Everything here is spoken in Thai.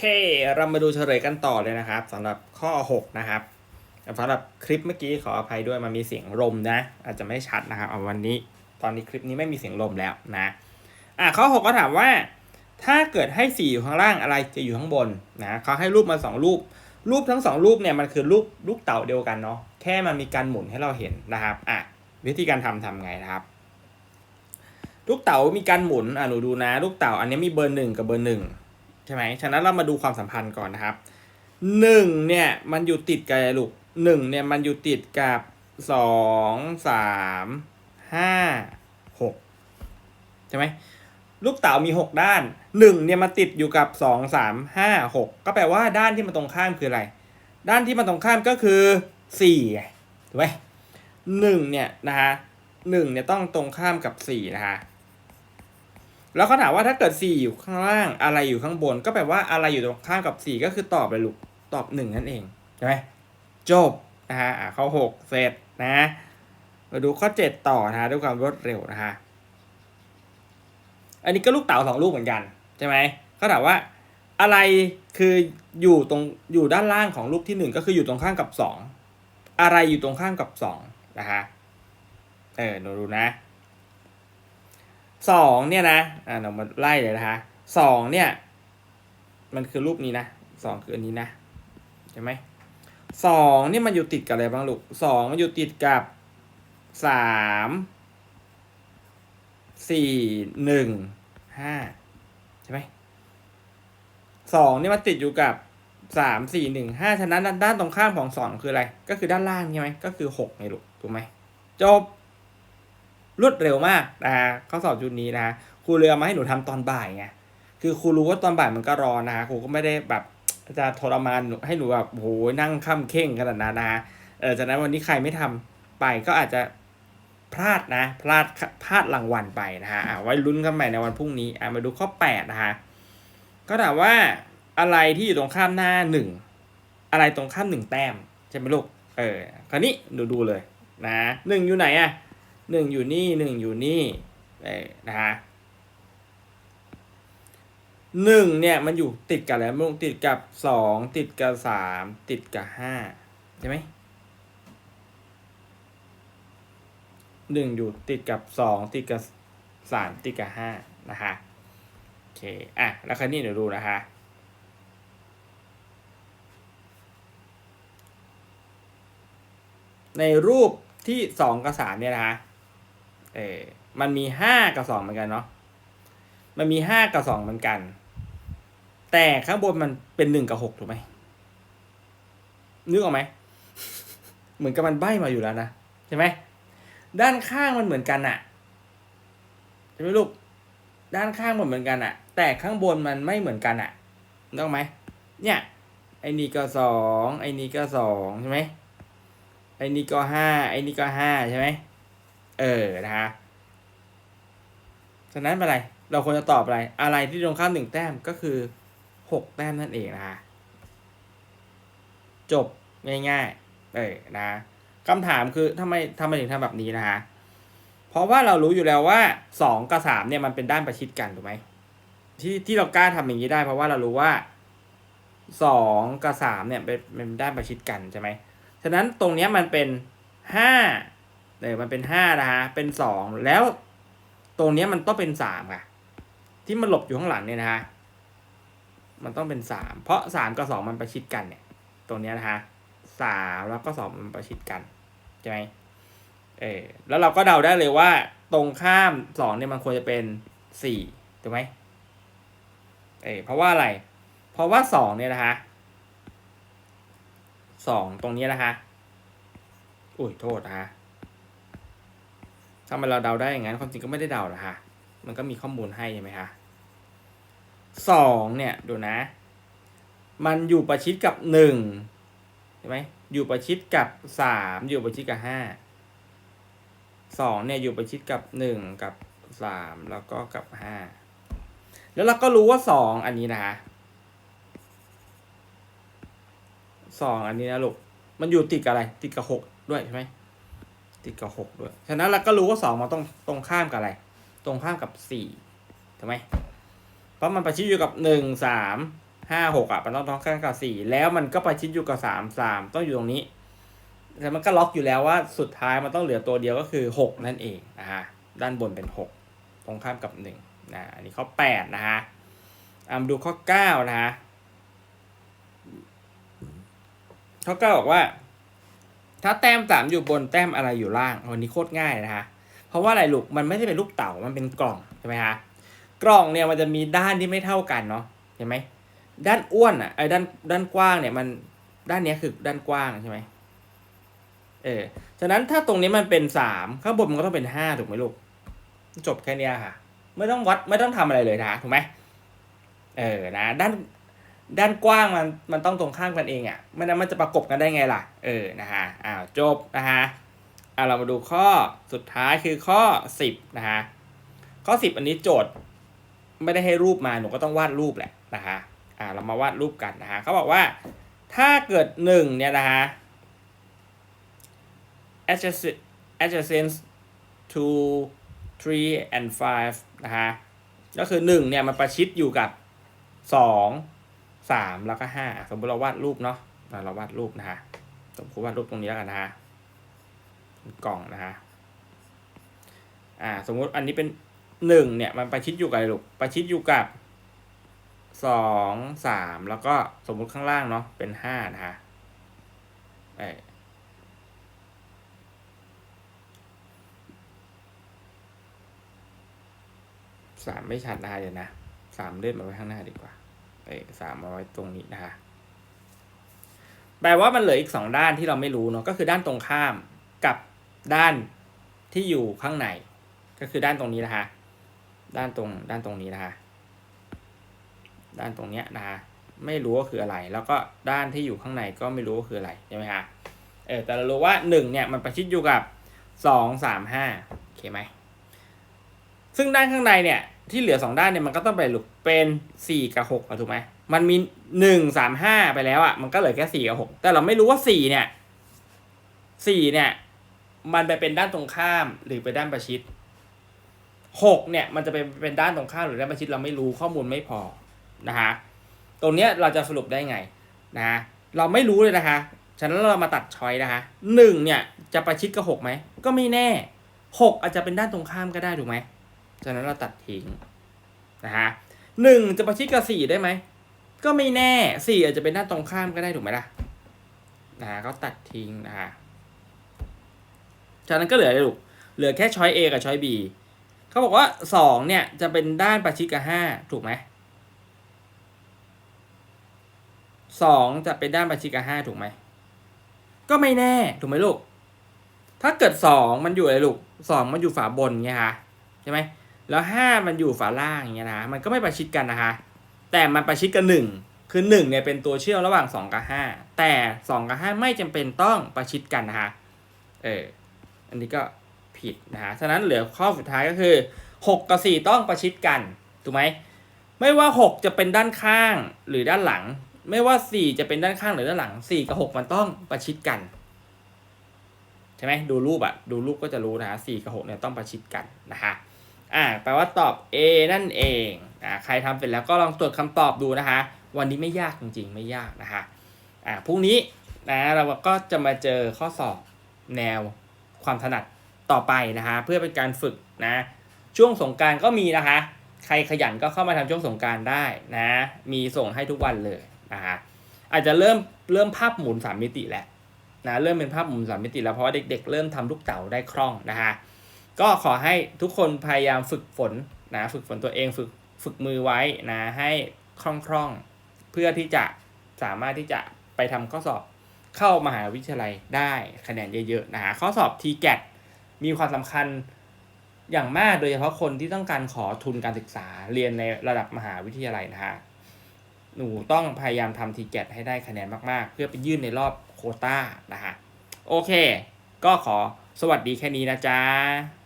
เค เรามาดูเฉลยกันต่อเลยนะครับสำหรับข้อ 6 นะครับสำหรับคลิปเมื่อกี้ขออภัยด้วยมันมีเสียงลมนะ อาจจะไม่ชัดนะครับเอาวันนี้ ตอนนี้คลิปนี้ไม่มีเสียงลมแล้วนะอะข้อ 6 ก็ถามว่า ถ้าเกิดให้สีอยู่ข้างล่างอะไรจะอยู่ข้างบนนะเขาให้รูปมาสองรูป รูปทั้งสองรูปเนี่ยมันคือรูปลูกเต่าเดียวกันเนาะแค่มันมีการหมุนให้เราเห็นนะครับอะวิธีการทำทำไงนะครับ ลูกเต๋ามีการหมุนอะหนูดูนะ ลูกเต๋าอันนี้มีเบอร์หนึ่งกับเบอร์หนึ่ง ช่ไหมฉะนั้นเรามาดูความสัมพันธ์ก่อนนะครับหนึ่งเนี่ยมันอยู่ติดกับลูกหนึ่งเนี่ยมันอยู่ติดกับสองสามห้าหกใช่ไหมลูกเต๋ามีหกด้านหนึ่งเนี่ยมาติดอยู่กับสองสามห้าหกก็แปลว่าด้านที่มันตรงข้ามคืออะไร ด้านที่มันตรงข้ามก็คือสี่ถูกไหมหนึ่งเนี่ยนะฮะหนึ่งเนี่ยต้องตรงข้ามกับสี่นะฮะ แล้วเขาถามว่าถ้าเกิด4อยู่ข้างล่างอะไรอยู่ข้างบน ก็แปลว่าอะไรอยู่ตรงข้ามกับ4ก็คือตอบเลยลูกตอบ1นั่นเองใช่ไหมจบนะฮะข้อ6เสร็จนะมาดูข้อ7ต่อนะฮะด้วยความรวดเร็วนะฮะอันนี้ก็ลูกเต๋าสองลูกเหมือนกันใช่ไหมเขาถามว่าอะไรคืออยู่ตรงอยู่ด้านล่างของรูปที่1ก็คืออยู่ตรงข้ามกับ2อะไรอยู่ตรงข้ามกับ2นะฮะเออหนูดูนะ สองเนี่ยนะอ่าเรามาไล่เลยนะคะสองเนี่ย มันคือรูปนี้นะสองคืออันนี้นะใช่ไหมสองนี่มันอยู่ติดกับอะไรบ้างลูกสองมันอยู่ติดกับสามสี่หนึ่งห้าใช่ไหมสองนี่มันติดอยู่กับสามสี่หนึ่งห้าฉะนั้นด้านตรงข้ามของสองคืออะไร ก็คือด้านล่างใช่ไหมก็คือหกไงลูกถูกไหมจบ รวดเร็วมากนะข้อสอบชุดนี้นะครูเรือมาให้หนูทำตอนบ่ายไงคือครูรู้ว่าตอนบ่ายมันก็รอนะครูก็ไม่ได้แบบจะทรมานให้หนูแบบโอ้โหนั่งค่ำเข่งขนาดนั้นนะเออจากนั้นวันนี้ใครไม่ทำไปก็อาจจะพลาดนะพลาดพลาดรางวัลไปนะฮะอะไว้ลุ้นกันใหม่ในวันพรุ่งนี้อะมาดูข้อแปดนะฮะก็ถามว่าอะไรที่อยู่ตรงข้ามหน้าหนึ่งอะไรตรงข้ามหนึ่งแต้มใช่ไหมลูกเออคราวนี้ดูดูเลยนะหนึ่งอยู่ไหนอะ หนึ่งอยู่นี่หนึ่งอยู่นี่เออนะฮะหนึ่งเนี่ยมันอยู่ติดกับอะไรมันติดกับสองติดกับสามติดกับห้าใช่ไหมหนึ่งอยู่ติดกับสองติดกับสามติดกับห้านะฮะโอเคอะแล้วคราวนี้เดี๋ยวดูนะคะในรูปที่สองกับสามเนี่ยนะฮะ เออมันมีห้ากับสองเหมือนกันเนาะมันมีห้ากับสองเหมือนกัน แต่ข้างบนมันเป็นหนึ่งกับหกถูกไหมนึกออกไหมเหมือนกับมันใบ้มาอยู่แล้วนะใช่ไหมด้านข้างมันเหมือนกันอะใช่ไหมลูกด้านข้างมันเหมือนกันอะแต่ข้างบนมันไม่เหมือนกันอะนึกออกไหมเนี่ยไอ้นี่ก็สองไอ้นี่ก็สองใช่ไหมไอ้นี่ก็ห้าไอ้นี่ก็ห้าใช่ไหม เออนะฮะฉะนั้นอะไร เราควรจะตอบอะไร อะไรที่ตรงข้ามหนึ่งแต้มก็คือหกแต้มนั่นเองนะฮะจบง่ายๆเออนะคำถามคือทำไมทำไมถึงทำแบบนี้นะฮะเพราะว่าเรารู้อยู่แล้วว่าสองกับสามเนี่ยมันเป็นด้านประชิดกันถูกไหมที่ที่เรากล้าทำอย่างนี้ได้ เพราะว่าเรารู้ว่าสองกับสามเนี่ยเป็นเป็นด้านประชิดกันใช่ไหมฉะนั้นตรงเนี้ยมันเป็นห้า เออมันเป็นห้านะฮะ เป็นสองแล้วตรงเนี้ยมันต้องเป็นสามค่ะ ที่มันหลบอยู่ข้างหลังเนี่ยนะฮะ มันต้องเป็นสามเพราะสามกับสองมันประชิดกันเนี่ย ตรงเนี้ยนะฮะสามแล้วก็สองมันประชิดกันใช่ไหมเออแล้วเราก็เดาได้เลยว่า ตรงข้ามสองเนี่ยมันควรจะเป็นสี่ถูกไหมเออเพราะว่าอะไร เพราะว่าสองเนี่ยนะฮะสองตรงนี้นะฮะอุ้ยโทษนะฮะ ถ้ามันเราเดาได้อย่างนั้นความจริงก็ไม่ได้เดาหรอกค่ะ มันก็มีข้อมูลให้ใช่ไหมคะสองเนี่ยดูนะ มันอยู่ประชิดกับหนึ่งใช่ไหมอยู่ประชิดกับสามอยู่ประชิดกับห้าสองเนี่ยอยู่ประชิดกับหนึ่งกับสามแล้วก็กับห้าแล้วเราก็รู้ว่าสองอันนี้นะคะสองอันนี้นะลูกมันอยู่ติดกับอะไร ติดกับหกด้วยใช่ไหม ติดกับหกด้วย ฉะนั้นเราก็รู้ว่าสองมันต้องตรงข้ามกับอะไร ตรงข้ามกับสี่ถูกไหมเพราะมันประชิดอยู่กับหนึ่งสามห้าหกอะมันต้องต้องข้างกับสี่แล้วมันก็ประชิดอยู่กับสามสามต้องอยู่ตรงนี้แล้วมันก็ล็อกอยู่แล้วว่าสุดท้ายมันต้องเหลือตัวเดียวก็คือหกนั่นเองนะฮะด้านบนเป็นหกตรงข้ามกับหนึ่งนะอันนี้ข้อแปดนะฮะอะมาดูข้อเก้านะฮะข้อเก้าบอกว่า ถ้าแต้มสามอยู่บนแต้มอะไรอยู่ล่างวันนี้โคตรง่ายนะฮะเพราะว่าอะไรลูกมันไม่ได้เป็นลูกเต๋ามันเป็นกล่องใช่ไหมฮะกล่องเนี่ยมันจะมีด้านที่ไม่เท่ากันเนาะเห็นไหมด้านอ้วนอะไอ้ด้านด้านกว้างเนี่ยมันด้านนี้คือด้านกว้างใช่ไหมเออฉะนั้นถ้าตรงนี้มันเป็นสามข้างบนมันก็ต้องเป็นห้าถูกไหมลูก จบแค่นี้ค่ะ ไม่ต้องวัดไม่ต้องทำอะไรเลยนะถูกไหมเออนะด้าน ด้านกว้างมันมันต้องตรงข้ามกันเองอะ่ะไม่นั้นมันจะประกบกันได้ไงล่ะ เออนะฮะอ้าวจบนะฮะอะเรามาดูข้อสุดท้ายคือข้อ 10นะฮะข้อ 10 อันนี้โจทย์ ไม่ได้ให้รูปมาหนูก็ต้องวาดรูปแหละนะฮะอ่าเรามาวาดรูปกันนะฮะเขาบอกว่าถ้าเกิด1เนี่ยนะฮะ adjacent adjacent to 3 and 5นะฮะก็คือ1เนี่ยมันประชิดอยู่กับ 2 3แล้วก็5สมมติเราวาดรูปเนาะเราวาดรูปนะฮะสมมติวาดรูปตรงนี้แล้วกันนะฮะกล่องนะฮะอ่า สมมุติอันนี้เป็นหนึ่งเนี่ย มันประชิดอยู่กับอะไรลูกประชิดอยู่กับสองสามแล้วก็สมมุติข้างล่างเนาะเป็นห้านะฮะเอสามไม่ชัดนะเดี๋ยวนะสามเลื่อนมาไว้ข้างหน้าดีกว่า เออสามมาไว้ตรงนี้นะฮะแปลว่ามันเหลืออีกสองด้านที่เราไม่รู้เนาะก็คือด้านตรงข้ามกับด้านที่อยู่ข้างใน ก็คือด้านตรงนี้นะคะ ด้านตรงด้านตรงนี้นะคะ ด้านตรงเนี้ยนะคะไม่รู้ว่าคืออะไร แล้วก็ด้านที่อยู่ข้างในก็ไม่รู้ว่าคืออะไรใช่ไหมคะเออแต่เรารู้ว่าหนึ่งเนี่ยมันประชิดอยู่กับสองสามห้าโอเคไหมซึ่งด้านข้างในเนี่ย ที่เหลือสองด้านเนี่ยมันก็ต้องไปหลุกเป็นสี่กับหกถูกไหมมันมีหนึ่งสามห้าไปแล้วอะ่ะมันก็เหลือแค่สี่กับหกแต่เราไม่รู้ว่าสี่เนี่ยสี่เนี่ย มันไปเป็นด้านตรงข้ามหรือไปด้านประชิดหกเนี่ยมันจะไปเป็นด้านตรงข้ามหรือด้านประชิดเราไม่รู้ข้อมูลไม่พอนะฮะตรงเนี้ยเราจะสรุปได้ไงนะฮะเราไม่รู้เลยนะคะฉะนั้นเรามาตัดช้อยนะคะหนึ่งเนี่ยจะประชิดกับหกไหมก็ไม่แน่หกอาจจะเป็นด้านตรงข้ามก็ได้ถูกไหม ฉะนั้นเราตัดทิ้งนะฮะหนึ่งจะประชิดกับสี่ได้ไหม ก็ไม่แน่สี่อาจจะเป็นด้านตรงข้ามก็ได้ถูกไหมล่ะนะฮะก็ตัดทิ้งนะฮะฉะนั้นก็เหลืออะไรลูกเหลือแค่ช้อย A กับช้อย B เขาบอกว่าสองเนี่ยจะเป็นด้านประชิดกับห้าถูกไหมสองจะเป็นด้านประชิดกับห้าถูกไหมก็ไม่แน่ถูกไหมลูก ถ้าเกิดสองมันอยู่อะไรลูกสองมันอยู่ฝาบนเงี้ยฮะใช่ไหม แล้วห้ามันอยู่ฝาล่างอย่างเงี้ยนะมันก็ไม่ประชิดกันนะคะ แต่มันประชิดกับหนึ่งคือหนึ่งเนี่ยเป็นตัวเชื่อมระหว่างสองกับห้าแต่สองกับห้าไม่จำเป็นต้องประชิดกันนะคะเอออันนี้ก็ผิดนะฮะฉะนั้นเหลือข้อสุดท้ายก็คือ 6 กับ 4 ต้องประชิดกันถูกไหมไม่ว่า 6 จะเป็นด้านข้างหรือด้านหลัง ไม่ว่า 4 จะเป็นด้านข้างหรือด้านหลัง 4 กับ 6 มันต้องประชิดกันใช่ไหมดูรูปอะดูรูปก็จะรู้นะฮะ4กับ 6 เนี่ยต้องประชิดกันนะฮะ อ่าแปลว่าตอบ A นั่นเองอ่าใครทำเสร็จแล้วก็ลองตรวจคำตอบดูนะคะ วันนี้ไม่ยากจริงๆ ไม่ยากนะคะอ่าพรุ่งนี้นะเราก็จะมาเจอข้อสอบแนวความถนัดต่อไปนะคะเพื่อเป็นการฝึกนะช่วงสงการก็มีนะคะ ใครขยันก็เข้ามาทำช่วงสงการได้นะมีส่งให้ทุกวันเลยนะคะอาจจะเริ่มเริ่มภาพหมุนสามมิติแล้วนะเริ่มเป็นภาพหมุนสามมิติแล้วเพราะว่าเด็กๆ เริ่มทำลูกเต๋าได้คล่องนะคะ ก็ขอให้ทุกคนพยายามฝึกฝนนะฝึกฝนตัวเองฝึกฝึกมือไว้นะให้คล่องๆ เพื่อที่จะสามารถที่จะไปทำข้อสอบเข้ามหาวิทยาลัยได้คะแนนเยอะๆนะฮะข้อสอบ t g a t มีความสำคัญอย่างมากโดยเฉพาะคนที่ต้องการขอทุนการศึกษาเรียนในระดับมหาวิทยาลัยนะฮะหนูต้องพยายามทำ t g a t ให้ได้คะแนนมากๆ เพื่อไปยื่นในรอบโคต้านะฮะโอเค ก็ขอสวัสดีแค่นี้นะจ๊ะ